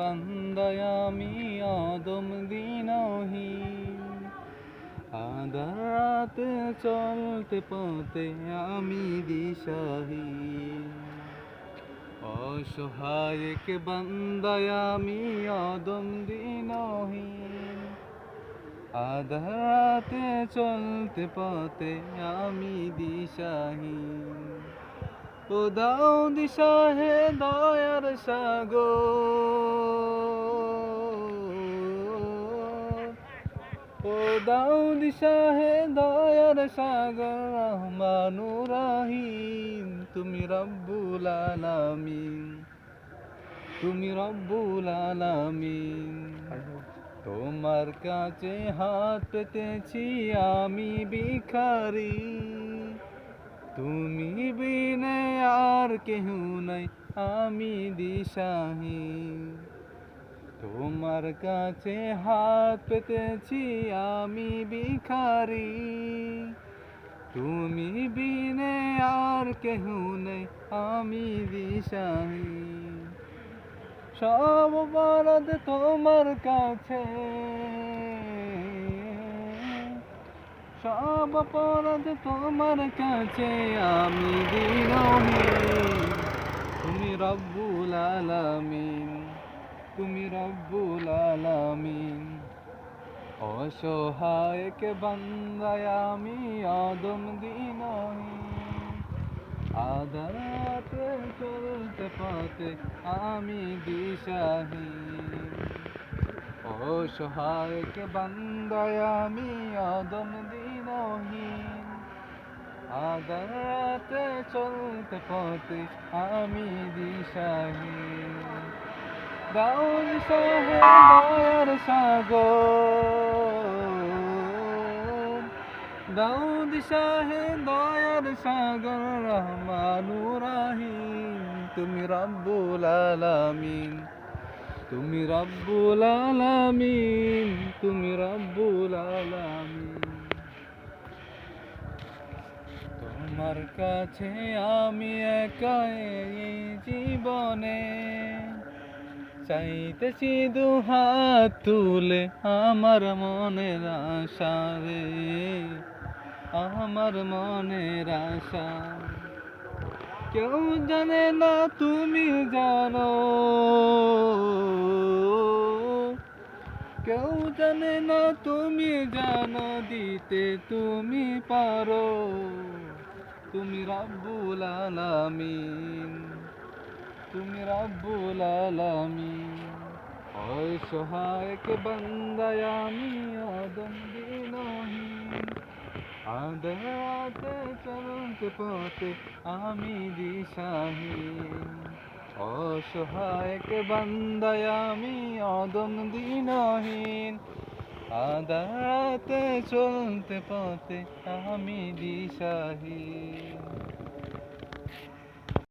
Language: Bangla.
বান্দায় আমি অদম দিনহীন আধার চলতে পথে আমি দিশাহীন অসহায়ক বান্দায় আমি অদম দিনহীন আধারাতে চলতে পথে আমি দিশাহীন ও দাও দিশা হে দয়ার সাগর। ও দাও দিশা হে দয়ার সাগর। রহমানুর রহিম তুমি রব্বুল আলামিন। তুমি রব্বুল আলামিন। তোমার কাছে হাত পেতেছি আমি ভিখারি। তুমি বিনে আর কেহ নাই, আমি দিশাহীন তোমার কাছে হাত পেতেছি, আমি ভিখারি। তুমি বিনে আর কেহ নেই, আমি দিশাহীন সব বরাদ তোমার কাছে। সব অপরাধ তোমার কাছে আমি দিনহীন তুমি রব্বুল আলামিন, তুমি রব্বুল আলামিন। অসহায়ক বান্দায় আমি অদম দিনহীন আধারাতে চলতে পথে আমি দিশাহীন অসহায়ক বান্দায় আমি দিনহীন আদাতে চলতে পথে আমি দিশাহীন। দাও দিশাহে দয়ার সাগর। দাও দিশাহে দয়ার সাগর, রহমানুর রহিম। তুমি রব্বুল আলামিন, তুমি রব্বুল আলামিন, তুমি রব্বুল আলামিন। তোমার কাছে আমি একা এই জীবনে চাইতেছি দু হাত তুলে আমার মনের আশা রে, আমার মনের আশা। কেউ জানে না তুমি জানো, কেউ জানে না তুমি জানো দিতে তুমি পারো। তুমি রব্বুল আলামিন, তুমি রব্বুল আলামিন। ওই সহায়ক বান্দায় আমি আদম দিনহীন আদাতে চলতে পথে আমি দিশাহীন অসহায়ক বান্দায় আমি অদম দিনহীন আদাতে চলতে পথে আমি দিশাহীন